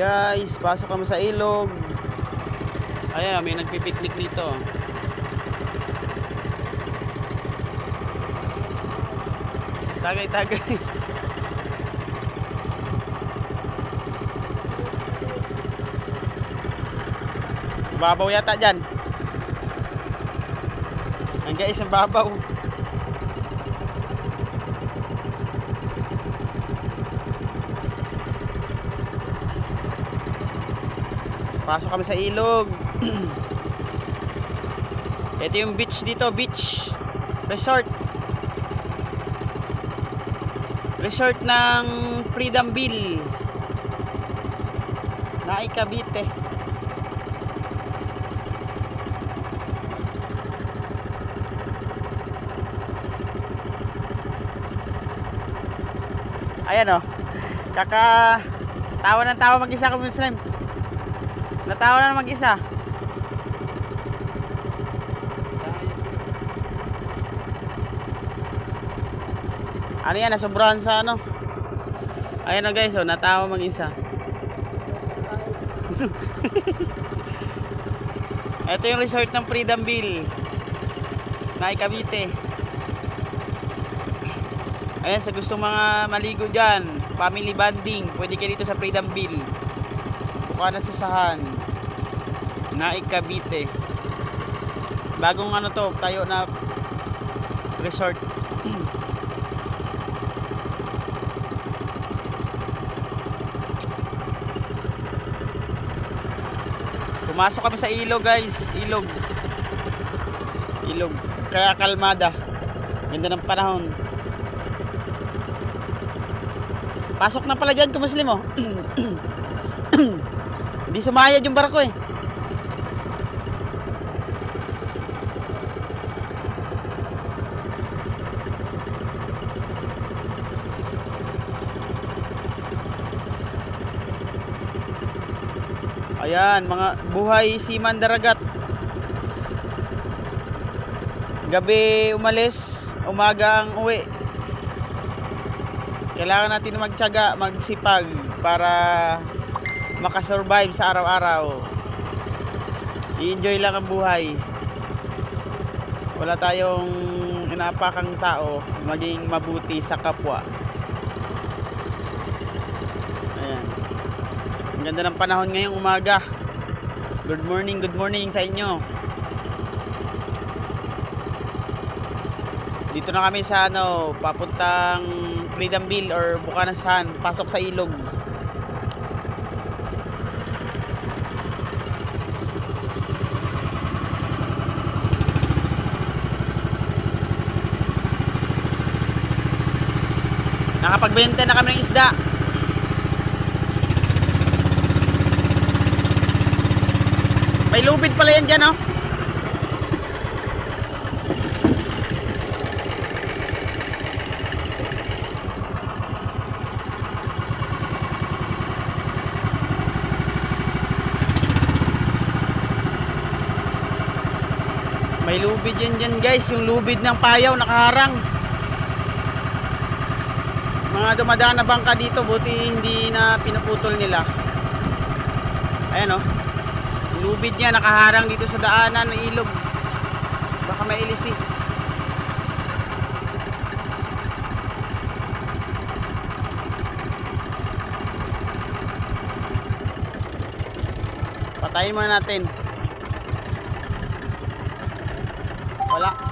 Guys, pasok kami sa ilog. Ayan, may nagpipiknik dito. Tagay, tagay. Babaw yata dyan. Ang guys, ang babaw. Pasok kami sa ilog. Ito yung beach dito, beach resort. Resort ng Freedom Bill. Naay Cavite. Ayan oh. Kaka tawa ng tawa mag-isa kami Muslim. Natawa na mag-isa. Ano yan, nasobrahan sa ano? Ayan na guys, oh, natawa mag-isa. Ito yung resort ng Freedom Bill. Naay Cavite. Ayan, sa gusto mga maligo dyan, family bonding, pwede kayo dito sa Freedom Bill. Bukana sa Sahan. Naay Cavite. Bagong ano to, tayo na resort. Pumasok kami sa ilog guys, ilog. Ilog. Kaya kalmada. Ganda ng panahon. Pasok na pala dyan, kumuslim oh. Hindi sumayad yung barko eh. Ayan, mga buhay siman daragat. Gabi umalis, umaga ang uwi. Kailangan natin magtiyaga, magsipag para makasurvive sa araw-araw. I-enjoy lang ang buhay. Wala tayong inapakang tao, maging mabuti sa kapwa. Ayan. Ang ganda ng panahon ngayong umaga. Good morning, good morning sa inyo. Dito na kami sa ano, papuntang Freedom Bill or Bukanasan, pasok sa ilog. Nakapagbenta na kami ng isda. May lubid pala yan dyan, oh. May lubid yan dyan guys, yung lubid ng payaw nakaharang. Mga dumadaan na bangka dito, buti hindi na pinuputol nila. Ayan oh. Lubid niya nakaharang dito sa daanan ng ilog. Baka may ilisi. Patayin muna natin. Wala.